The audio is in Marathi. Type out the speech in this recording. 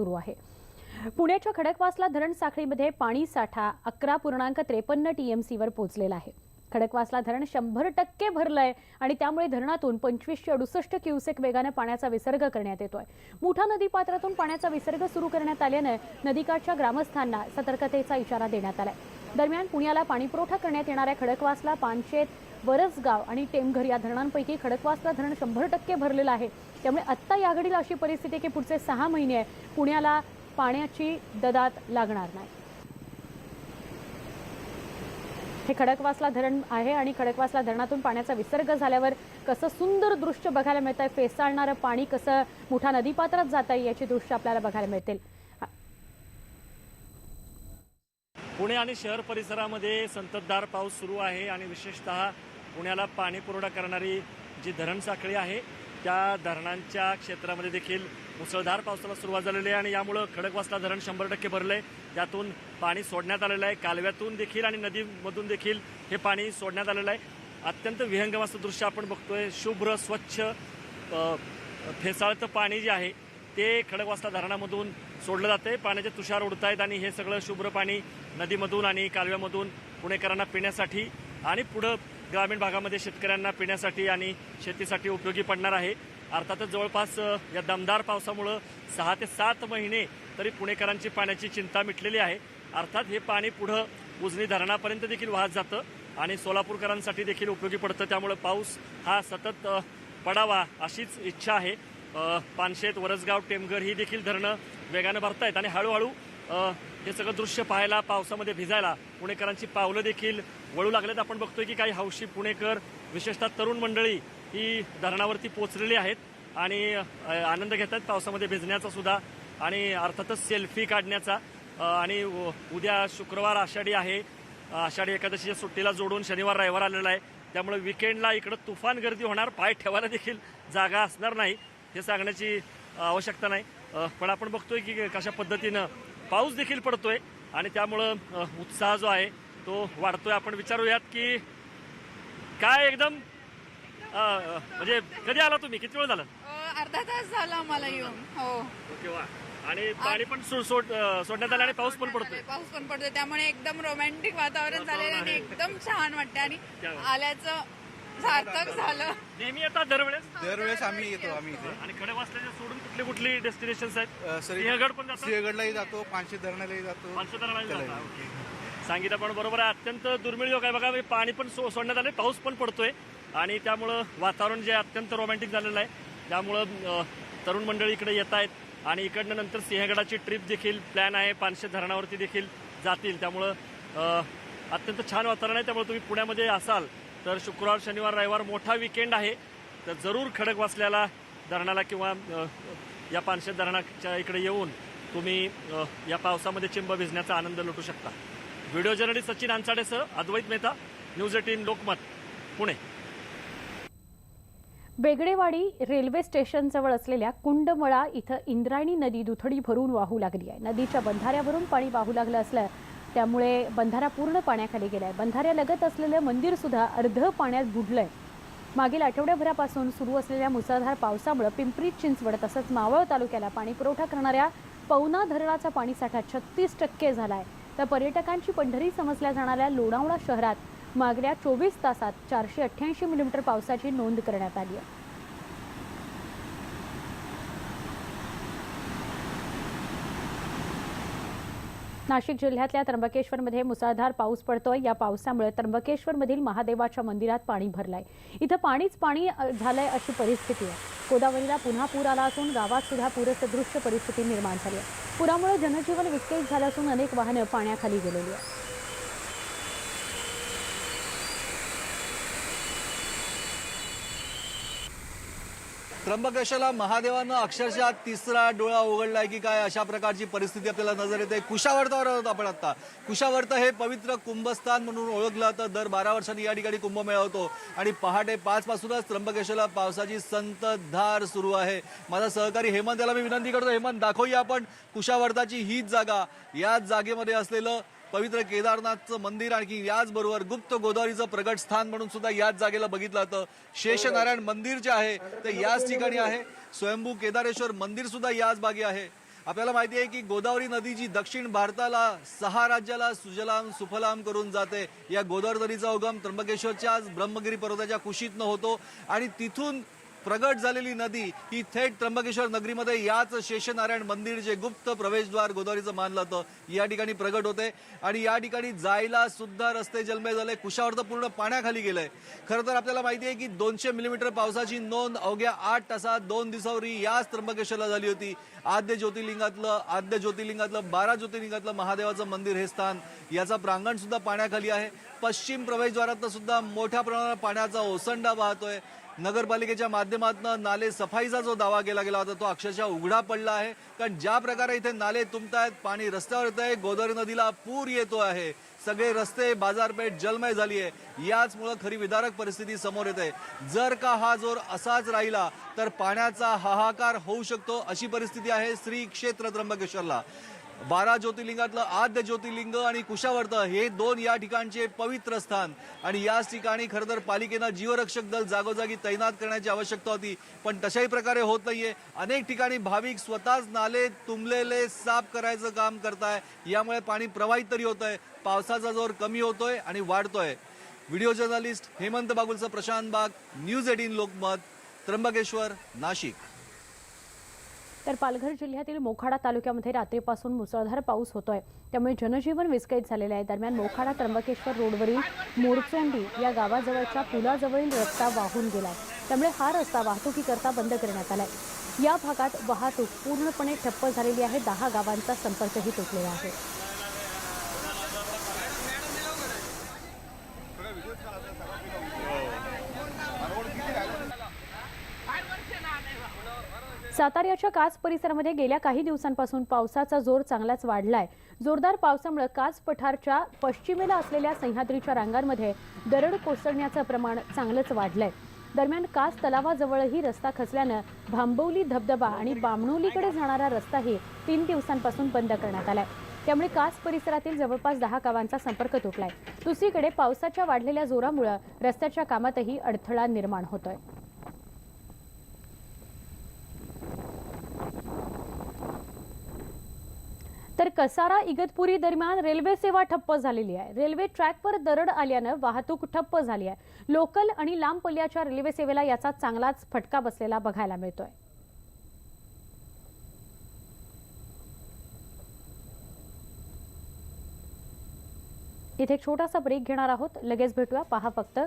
सुरू आहे. पुण्याच्या खडकवासला धरण साखळीमध्ये पाणी साठा अकरा पूर्णांक त्रेपन्न टीएमसीवर पोहोचलेला आहे. खडकवासला धरण शंभर टक्के भरलंय आणि त्यामुळे धरणातून पंचवीसशे अडुसष्ट क्युसेक वेगानं पाण्याचा विसर्ग करण्यात येतोय. मुठा नदीपात्रातून पाण्याचा विसर्ग सुरू करण्यात आल्यानं नदीकाठच्या ग्रामस्थांना सतर्कतेचा इशारा देण्यात आलाय. दरम्यान पुण्याला पाणीपुरवठा करण्यात येणाऱ्या खडकवासला पानशेत वरसगाव आणि टेमघर या धरणांपैकी खडकवासला धरण शंभर टक्के भरलेलं आहे. त्यामुळे आत्ता या घडीला अशी परिस्थिती की पुढचे सहा महिने पुण्याला पाण्याची ददात लागणार नाही. हे खडकवासला धरण आहे आणि खडकवासला धरणातून पाण्याचा विसर्ग झाल्यावर कसं सुंदर दृश्य बघायला मिळत आहे फेसाळणारं पाणी कसं मोठ्या नदीपात्रात जात आहे याची दृश्य आपल्याला बघायला मिळतील. पुणे आणि शहर परिसरामध्ये संततधार पाऊस सुरू आहे आणि विशेषतः पुण्याला पाणी पुरवठा करणारी जी धरण साखळी आहे त्या धरणांच्या क्षेत्रामध्ये देखील मुसळधार पावसाला सुरुवात झालेली आहे आणि यामुळं खडकवासला धरण शंभर टक्के भरलं आहे त्यातून पाणी सोडण्यात आलेलं आहे. कालव्यातून देखील आणि नदीमधून देखील हे पाणी सोडण्यात आलेलं आहे. अत्यंत विहंगम असं दृश्य आपण बघतोय. शुभ्र स्वच्छ फेसाळतं पाणी जे आहे ते खडकवासला धरणामधून सोडलं जाते पाण्याचे तुषार उडत आहेत आणि हे सगळं शुभ्र पाणी नदीमधून आणि कालव्यामधून पुणेकरांना पिण्यासाठी आणि पुढं ग्रामीण भागामध्ये शेतकऱ्यांना पिण्यासाठी आणि शेतीसाठी उपयोगी पडणार आहे. अर्थातच जवळपास या दमदार पावसामुळं सहा ते सात महिने तरी पुणेकरांची पाण्याची चिंता मिटलेली आहे. अर्थात हे पाणी पुढं उजनी धरणापर्यंत देखील वाहत जातं आणि सोलापूरकरांसाठी देखील उपयोगी पडतं. त्यामुळं पाऊस हा सतत पडावा अशीच इच्छा आहे. पानशेत वरसगाव टेमघर ही देखील धरणं वेगानं भरतायत आणि हळूहळू हे सगळं दृश्य पाहायला पावसामध्ये भिजायला पुणेकरांची पावलं देखील वळू लागलेत. आपण बघतोय की काही हौशी पुणेकर विशेषतः तरुण मंडळी ही धरणावरती पोचलेली आहेत आणि आनंद घेत आहेत. पावसामध्ये भिजण्याचा सुद्धा आणि अर्थातच सेल्फी काढण्याचा आणि उद्या शुक्रवार आषाढी आहे. आषाढी एकादशीच्या सुट्टीला जोडून शनिवार रविवार आलेला आहे. त्यामुळे विकेंडला इकडं तुफान गर्दी होणार. पाय ठेवायला देखील जागा असणार नाही. हे सांगण्याची आवश्यकता नाही. पण आपण बघतोय की कशा पद्धतीनं पाऊस देखील पडतोय आणि त्यामुळं उत्साह जो आहे तो वाढतोय. आपण विचारूयात की काय एकदम म्हणजे कधी आला तुम्ही? किती वेळ झाला? अर्धा तास झाला आम्हाला येऊन. हो. ओके वा. आणि पाणी पण सोडण्यात आलं आणि पाऊस पण पडतोय. पाऊस पण पडतोय. त्यामुळे एकदम रोमॅन्टिक वातावरण झालेलं आणि एकदम छान वाटतं आणि. आल्याचं सार्थक झालं. नेहमी येतात दरवेळेस? दरवेळेस आम्ही येतो आम्ही इथे. आणि खडे वाचल्याचे सोडून कुठली कुठली डेस्टिनेशन आहेत? सरी- सिंहगड पण जातात? सिंहगडलाही जातो पाचशे धरणालाही जातो माणसं त्याला- सांगितलं पण बरोबर आहे अत्यंत दुर्मिळ योग आहे. बघा पाणी पण सो- सोडण्यात आले पाऊस पण पडतोय. आणि त्यामुळं वातावरण जे आहे अत्यंत रोमॅन्टिक झालेलं आहे. त्यामुळं अ, तरुण मंडळी इकडे येत आहेत. आणि इकडनं नंतर सिंहगडाची ट्रिप देखील प्लॅन आहे. पानशे धरणावरती देखील जातील. त्यामुळं अ, अत्यंत छान वातावरण आहे. त्यामुळे तुम्ही पुण्यामध्ये असाल. तर शुक्रवार शनिवार रविवार मोठा विकेंड आहे. तर जरूर खडक वाचल्याला धरणाला किंवा या पानशेत धरणाच्या इकडे येऊन तुम्ही या पावसामध्ये चिंब भिजण्याचा आनंद लुटू शकता. Video journalist Sachin अंचाडेसह Advait Mehta news eighteen Lokmat Pune. Begdewadi railway स्टेशनजवळ असलेल्या कुंडमळा इथं इंद्रायणी नदी दुथडी भरून वाहू लागली आहे. नदीच्या बंधाऱ्यावरून पाणी वाहू लागलं असलं त्यामुळे बंधारा पूर्ण पाण्याखाली गेलाय. बंधाऱ्यालगत असलेलं मंदिरसुद्धा अर्ध पाण्यात आहे मागील आठवड्याभरापासून सुरू असलेल्या मुसळधार पावसामुळे पिंपरी चिंचवड तसंच मावळ तालुक्याला पाणी पुरवठा करणाऱ्या पवना धरणाचा पाणीसाठा छत्तीस टक्के झाला आहे तर पर्यटकांची पंढरी समजल्या जाणाऱ्या लोणावळा शहरात मागल्या चोवीस तासात चारशे अठ्ठ्याऐंशी मिलीमीटर पावसाची नोंद करण्यात आली आहे. नाशिक जिल्ह्यातल्या त्र्यंबकेश्वरमध्ये मुसळधार पाऊस पडतोय. या पावसामुळे त्र्यंबकेश्वरमधील महादेवाच्या मंदिरात पाणी भरलंय. इथं पाणीच पाणी झालंय अशी परिस्थिती आहे. गोदावरीला पुन्हा पूर आला असून गावात सुद्धा पूरसदृश्य परिस्थिती निर्माण झाली आहे. पुरामुळे जनजीवन विस्कळीत झालं असून अनेक वाहनं पाण्याखाली गेलेली आहेत. त्र्यंबकेश्वरला महादेवानं अक्षरशः तिसरा डोळा उघडलाय की काय? अशा प्रकारची परिस्थिती आपल्याला नजर येते. कुशावर्तावर आहोत आपण आता. कुशावर्त हे पवित्र कुंभस्थान म्हणून ओळखलं जातं दर बारा वर्षांनी या ठिकाणी कुंभमेळा होतो. आणि पहाटे पाच पासूनच त्र्यंबकेश्वरला पावसाची संततधार सुरू आहे. माझा सहकारी हेमंत याला मी विनंती करतो. हेमंत दाखवूया आपण कुशावर्ताची हीच जागा. याच जागेमध्ये असलेलं पवित्र केदारनाथचं मंदिर आणखी याचबरोबर गुप्त गोदावरीचं प्रगट स्थान म्हणून सुद्धा याच जागेला बघितलं जातं. शेषनारायण मंदिर जे आहे ते याच ठिकाणी आहे. स्वयंभू केदारेश्वर मंदिर सुद्धा याच बागे आहे. आपल्याला माहिती आहे की गोदावरी नदी जी दक्षिण भारताला सहा राज्याला सुजलाम सुफलाम करून जाते. या गोदावरी नदीचा उगम त्र्यंबकेश्वरच्या ब्रह्मगिरी पर्वताच्या कुशीतनं होतो. आणि तिथून प्रगट झालेली नदी ही थेट त्र्यंबकेश्वर नगरीमध्ये याच शेषनारायण मंदिर जे गुप्त प्रवेशद्वार गोदावरीचं मानलं जातं या ठिकाणी प्रगट होते. आणि या ठिकाणी जायला सुद्धा रस्ते जलमय झाले. कुशावर तर पूर्ण पाण्याखाली गेलंय. खरं तर आपल्याला माहिती आहे की दोनशे मिलीमीटर पावसाची नोंद अवघ्या आठ तासात दोन दिवसावरी याच त्र्यंबकेश्वरला झाली होती. आद्य ज्योतिर्लिंगातलं आद्य ज्योतिर्लिंगातलं बारा ज्योतिर्लिंगातलं महादेवाचं मंदिर हे स्थान याचा प्रांगण सुद्धा पाण्याखाली आहे. पश्चिम प्रवेशद्वारातनं सुद्धा मोठ्या प्रमाणात पाण्याचा ओसंडा वाहतोय. नगरपालिकेच्या माध्यमातून नाले सफाईचा जो दावा केला गेला होता तो अक्षरशः उघडा पडला आहे. कारण ज्या प्रकारे इथे नाले तुंबतायत पाणी रस्त्यावर येत आहे गोदावरी नदीला पूर येतो आहे. सगळे रस्ते बाजारपेठ जलमय झाली आहे. याचमुळं खरी विदारक परिस्थिती समोर येत आहे. जर का हा जोर असाच राहिला तर पाण्याचा हाहाकार होऊ शकतो अशी परिस्थिती आहे श्री क्षेत्र त्र्यंबकेश्वरला. बारा ज्योतिर्लिंगातलं आद्य ज्योतिर्लिंग आणि कुशावर्त हे दोन या ठिकाणचे पवित्र स्थान. आणि याच ठिकाणी खरं तर पालिकेनं जीवरक्षक दल जागोजागी तैनात करण्याची आवश्यकता होती पण तशाही प्रकारे होत नाहीये. अनेक ठिकाणी भाविक स्वतःच नाले तुंबलेले साफ करायचं काम करताय. यामुळे पाणी प्रवाहित तरी होत आहे पावसाचा जोर कमी होतोय आणि वाढतोय. व्हिडिओ जर्नलिस्ट हेमंत बागुलचा प्रशांत बाग न्यूज एटीन लोकमत त्र्यंबकेश्वर नाशिक. तर पालघर जिल्ह्यातील मोखाडा तालुक्यामध्ये रात्रीपासून मुसळधार पाऊस होतोय. त्यामुळे जनजीवन विस्कळीत झालेले आहे. दरम्यान मोखाडा त्र्यंबकेश्वर रोडवरील मोरचोंडी या गावाजवळच्या पुलाजवळील रस्ता वाहून गेलाय. त्यामुळे हा रस्ता वाहतुकीकरता बंद करण्यात आलाय. या भागात वाहतूक पूर्णपणे ठप्प झालेली आहे. दहा गावांचा संपर्कही तुटलेला आहे. साताऱ्याच्या कास परिसरामध्ये गेल्या काही दिवसांपासून पावसाचा जोर चांगलाच वाढलाय. जोरदार पावसामुळे कास पठारच्या पश्चिमेला असलेल्या सह्याद्रीच्या रांगांमध्ये दरड कोसळण्याचं प्रमाण चांगलंच वाढलंय. दरम्यान कास तलावाजवळही रस्ता खचल्यानं भांबवली धबधबा आणि बामणोलीकडे जाणारा रस्ताही तीन दिवसांपासून बंद करण्यात आलाय. त्यामुळे कास परिसरातील जवळपास दहा गावांचा संपर्क तुटलाय. दुसरीकडे पावसाच्या वाढलेल्या जोरामुळे रस्त्याच्या कामातही अडथळा निर्माण होतोय. तर कसारा इगतपुरी दरम्यान रेल्वे सेवा ठप्प झालेली आहे. रेल्वे ट्रॅकवर दरड आल्यानं वाहतूक ठप्प झाली आहे. लोकल आणि लांब पल्ल्याच्या रेल्वे सेवेला याचा चांगलाच फटका बसलेला बघायला मिळतोय. इथे एक छोटासा ब्रेक घेणार आहोत. लगेच भेटूया. पहा फक्त.